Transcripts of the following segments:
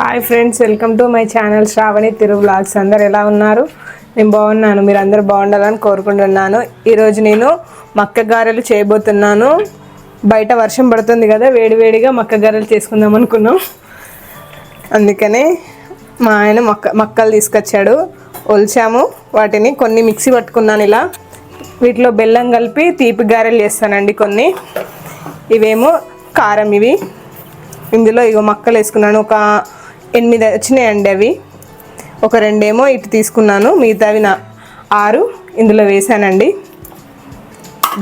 Hi friends welcome to my channel Sravani Tiru blogs అందరు ఎలా ఉన్నారు? నేను బాగున్నాను. మీరు అందరు బాగుండాలని కోరుకుంటున్నాను. ఈరోజు నేను మక్క గారెలు చేయబోతున్నాను. బయట వర్షం పడుతుంది కదా వేడివేడిగా మక్క గారెలు చేసుకుందాం అనుకున్నాం. అందుకనే మా ఆయన మక్క మక్కలు తీసుకొచ్చాడు. ఒలిచాము. వాటిని కొన్ని మిక్సీ పట్టుకున్నాను ఇలా. వీటిలో బెల్లం కలిపి తీపి గారెలు చేస్తానండి కొన్ని. ఇవేమో కారం ఇవి. ఇందులో ఇగో మక్కలు వేసుకున్నాను. ఒక ఎనిమిది వచ్చినాయండి అవి. ఒక రెండేమో ఇటు తీసుకున్నాను మిగతావి నా ఆరు ఇందులో వేసానండి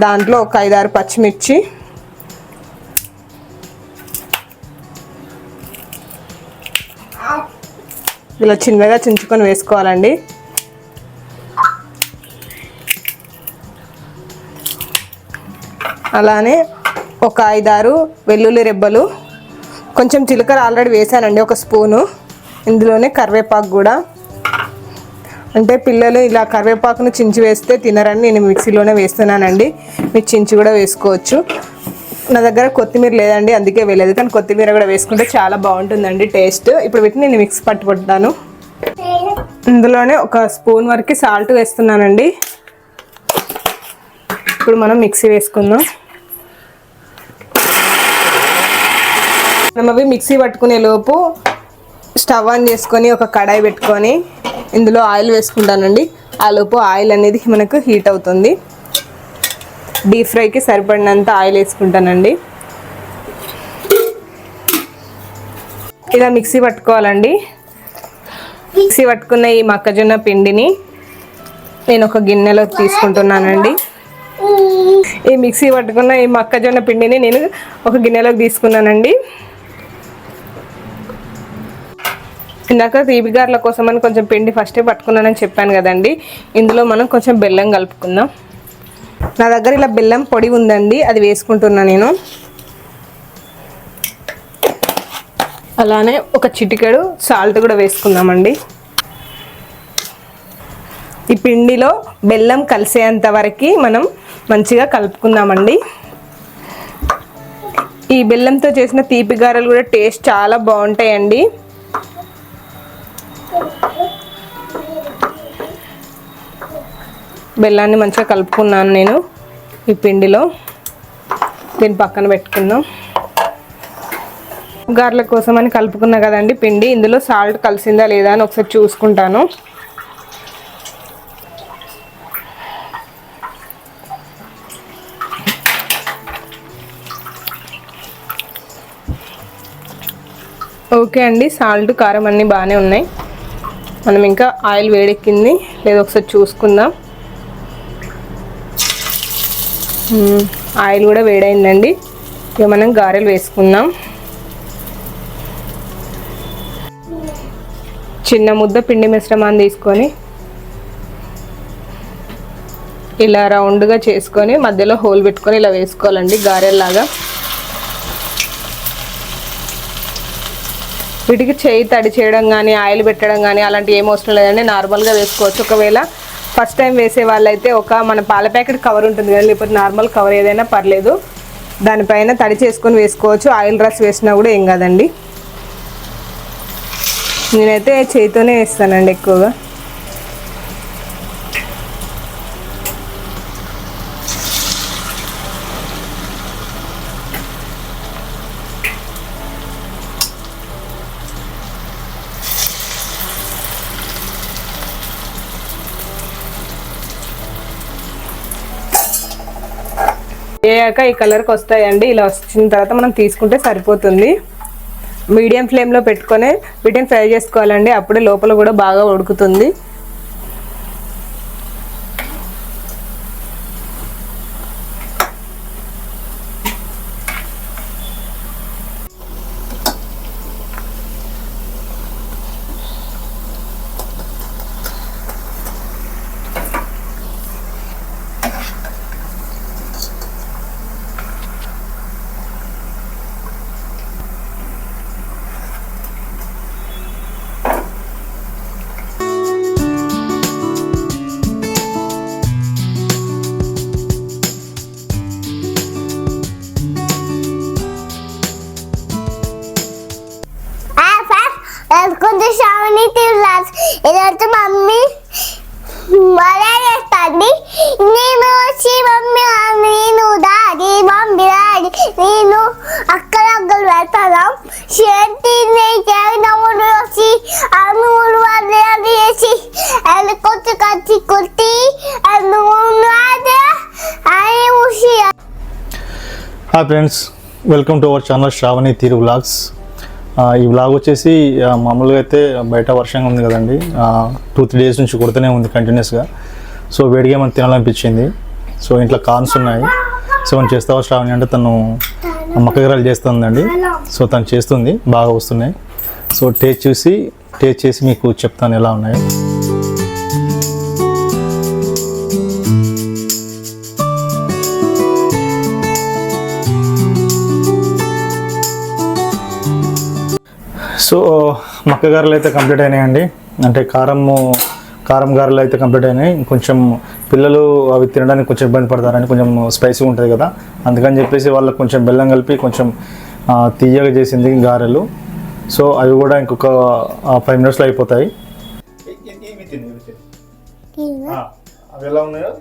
దాంట్లో ఒక ఐదారు పచ్చిమిర్చి. ఇలా చిన్నగా చించుకొని వేసుకోవాలండి. అలానే ఒక ఐదారు వెల్లుల్లి రెబ్బలు. కొంచెం జీలకర్ర ఆల్రెడీ వేసానండి ఒక స్పూను. ఇందులోనే కరివేపాకు కూడా. అంటే పిల్లలు ఇలా కరివేపాకును చించి వేస్తే తినరని నేను మిక్సీలోనే వేస్తున్నానండి. మీరు చించి కూడా వేసుకోవచ్చు. నా దగ్గర కొత్తిమీర లేదండి అందుకే వేయలేదు. కానీ కొత్తిమీర కూడా వేసుకుంటే చాలా బాగుంటుందండి టేస్ట్. ఇప్పుడు వీటిని నేను మిక్స్ పట్టుకుంటాను. ఇందులోనే ఒక స్పూన్ వరకు సాల్ట్ వేస్తున్నానండి. ఇప్పుడు మనం మిక్సీ వేసుకుందాం. మనం అవి మిక్సీ పట్టుకునే లోపు స్టవ్ ఆన్ చేసుకొని ఒక కడాయి పెట్టుకొని ఇందులో ఆయిల్ వేసుకుంటానండి. ఆ లోపు ఆయిల్ అనేది మనకు హీట్ అవుతుంది. డీప్ ఫ్రైకి సరిపడినంత ఆయిల్ వేసుకుంటానండి. ఇలా మిక్సీ పట్టుకోవాలండి. మిక్సీ పట్టుకున్న ఈ మొక్కజొన్న పిండిని నేను ఒక గిన్నెలో తీసుకుంటున్నానండి. ఈ మిక్సీ పట్టుకున్న ఈ మొక్కజొన్న పిండిని నేను ఒక గిన్నెలోకి తీసుకున్నానండి. ఇందాక తీపిగారుల కోసం అని కొంచెం పిండి ఫస్టే పట్టుకున్నానని చెప్పాను కదండి. ఇందులో మనం కొంచెం బెల్లం కలుపుకుందాం. నా దగ్గర ఇలా బెల్లం పొడి ఉందండి అది వేసుకుంటున్నా నేను. అలానే ఒక చిటికెడు సాల్ట్ కూడా వేసుకుందామండి. ఈ పిండిలో బెల్లం కలిసేంత వరకు మనం మంచిగా కలుపుకుందామండి. ఈ బెల్లంతో చేసిన తీపి గారెలు కూడా టేస్ట్ చాలా బాగుంటాయండి. బెల్లాన్ని మంచిగా కలుపుకున్నాను నేను ఈ పిండిలో. దీన్ని పక్కన పెట్టుకుందాం. గారెల కోసం అని కలుపుకున్నా కదండి పిండి. ఇందులో సాల్ట్ కలిసిందా లేదా అని ఒకసారి చూసుకుంటాను. ఓకే అండి సాల్ట్ కారం అన్నీ బాగానే ఉన్నాయి. మనం ఇంకా ఆయిల్ వేడెక్కింది. లేదా ఒకసారి చూసుకుందాం. ఆయిల్ కూడా వేడైందండి. ఇక మనం గారెలు వేసుకుందాం. చిన్న ముద్ద పిండి మిశ్రమాన్ని తీసుకొని ఇలా రౌండ్గా చేసుకొని మధ్యలో హోల్ పెట్టుకొని ఇలా వేసుకోవాలండి గారెల్లాగా. వీటికి చేయి తడి చేయడం కానీ ఆయిల్ పెట్టడం కానీ అలాంటివి ఏం అవసరం లేదండి. నార్మల్గా వేసుకోవచ్చు. ఒకవేళ ఫస్ట్ టైం వేసే వాళ్ళైతే ఒక మన పాల ప్యాకెట్ కవర్ ఉంటుంది కదా లేకపోతే నార్మల్ కవర్ ఏదైనా పర్లేదు. దానిపైన తడి చేసుకొని వేసుకోవచ్చు. ఆయిల్ రస్ వేసినా కూడా ఏం కాదండి. నేనైతే చేయితోనే వేస్తానండి ఎక్కువగా. వేయాక ఈ కలర్కి వస్తాయండి. ఇలా వచ్చిన తర్వాత మనం తీసుకుంటే సరిపోతుంది. మీడియం ఫ్లేమ్లో పెట్టుకొని వీటిని ఫ్రై చేసుకోవాలండి. అప్పుడే లోపల కూడా బాగా ఉడుకుతుంది. నేను వచ్చి మమ్మీ నేను దాది మమ్మీ దాది నేను అక్కడ అక్కడ వెళ్తాను చేతి నవ్వులు వచ్చి అమ్మ నూలు అది అది అది కొట్టి కట్టి కొట్టి ఆ నూనె అది అది hi friends welcome to our channel Sravani Teeru vlogs ఈ వ్లాగ్ వచ్చేసి మామూలుగా అయితే బయట వర్షంగా ఉంది కదండి. టూ త్రీ డేస్ నుంచి కొడుతూనే ఉంది కంటిన్యూస్గా సో వేడిగా మనం తినాలనిపించింది. సో ఇంట్లో కార్న్స్ ఉన్నాయి. సో మనం చేస్తావా శ్రావణి అంటే తను మక్కగరాలు చేస్తుందండి. సో తను చేస్తుంది. బాగా వస్తున్నాయి. సో టేస్ట్ చూసి టేస్ట్ చేసి మీకు చెప్తాను ఎలా ఉన్నాయో. సో మక్కగారలు అయితే కంప్లీట్ అయినాయండి. అంటే కారము కారం గారెలు అయితే కంప్లీట్ అయినాయి. కొంచెం పిల్లలు అవి తినడానికి కొంచెం ఇబ్బంది పడతారని కొంచెం స్పైసీ ఉంటుంది కదా. అందుకని చెప్పేసి వాళ్ళకి కొంచెం బెల్లం కలిపి కొంచెం తీయగా చేసింది గారెలు. సో అవి కూడా ఇంకొక ఫైవ్ మినిట్స్లో అయిపోతాయి. అవి ఎలా ఉన్నాయో?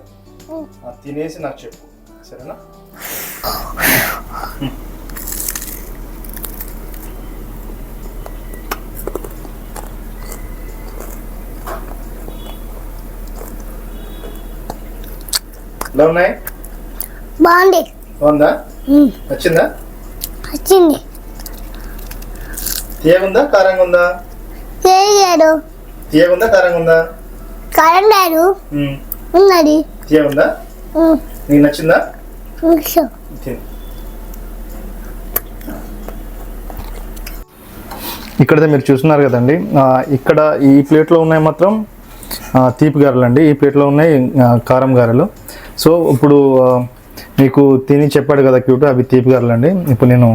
తినేసి నాకు చెప్పు. సరేనా? ఎలా ఉన్నాయి బాగుంది? బాగుందా నచ్చిందా? వచ్చింది తీయగుందా కారంగా ఉందా చేయడు తీయగుందా కారంగా ఉందా కరెంట్ లేదు. ఉన్నది. తీయగుందా నీకు నచ్చిందా? ఇక్కడైతే మీరు చూస్తున్నారు కదండి. ఆ, ఇక్కడ ఈ ప్లేట్లో ఉన్నాయి మాత్రం ఆ, తీపి గారెలు అండి ఈ ప్లేట్లో ఉన్నాయి కారం గారెలు. సో ఇప్పుడు మీకు తిని చెప్పాడు కదా క్యూట్ అవి తీపి గారెలు అండి. ఇప్పుడు నేను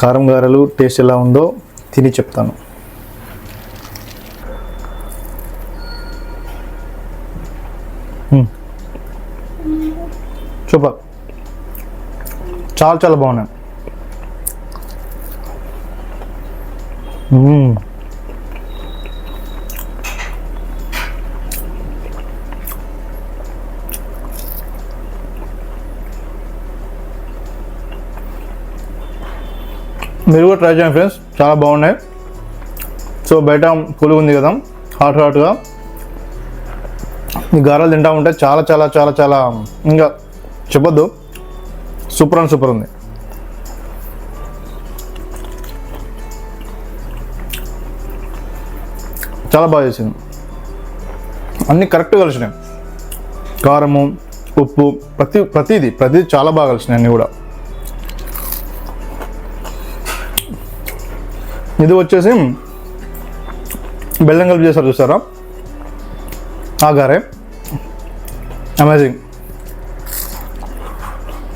కారం గారెలు టేస్ట్ ఎలా ఉందో తిని చెప్తాను. సూపర్. చాలా చాలా బాగున్నాయి. మీరు కూడా ట్రై చేయండి ఫ్రెండ్స్ చాలా బాగున్నాయి. సో బయట పులుగు ఉంది కదా హాట్ హాట్గా ఈ గారెలు తింటా ఉంటే చాలా చాలా చాలా చాలా ఇంకా చెప్పొద్దు. సూపర్ అండ్ సూపర్ ఉంది. చాలా బాగా చేసింది. అన్నీ కరెక్ట్గా కలిసినాయి. కారము ఉప్పు ప్రతి ప్రతిదీ ప్రతిదీ చాలా బాగా కలిసినాయి అన్నీ కూడా. ఇది వచ్చేసి బెల్లం కలిపి చేస్తారు చూస్తారా ఆ గారే అమేజింగ్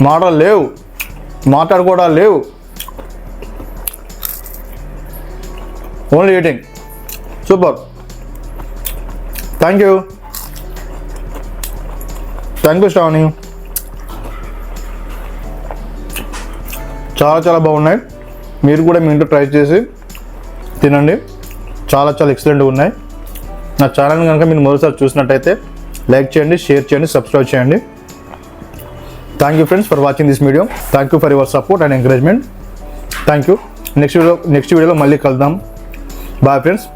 మాటలు లేవు. మాట్లాడుకోవడా లేవు. Only eating super thank you thank you Sravani చాలా చాలా బాగున్నాయి. మీరు కూడా మీ ఇంట్లో ట్రై చేసి తినండి. చాలా చాలా ఎక్సలెంట్గా ఉన్నాయి. నా ఛానల్ కనుక మీరు మరోసారి చూసినట్టయితే లైక్ చేయండి షేర్ చేయండి సబ్స్క్రైబ్ చేయండి. Thank you friends for watching this video thank you for your support and encouragement thank you next video next వీడియోలో మళ్ళీ కలుద్దాం. Bye friends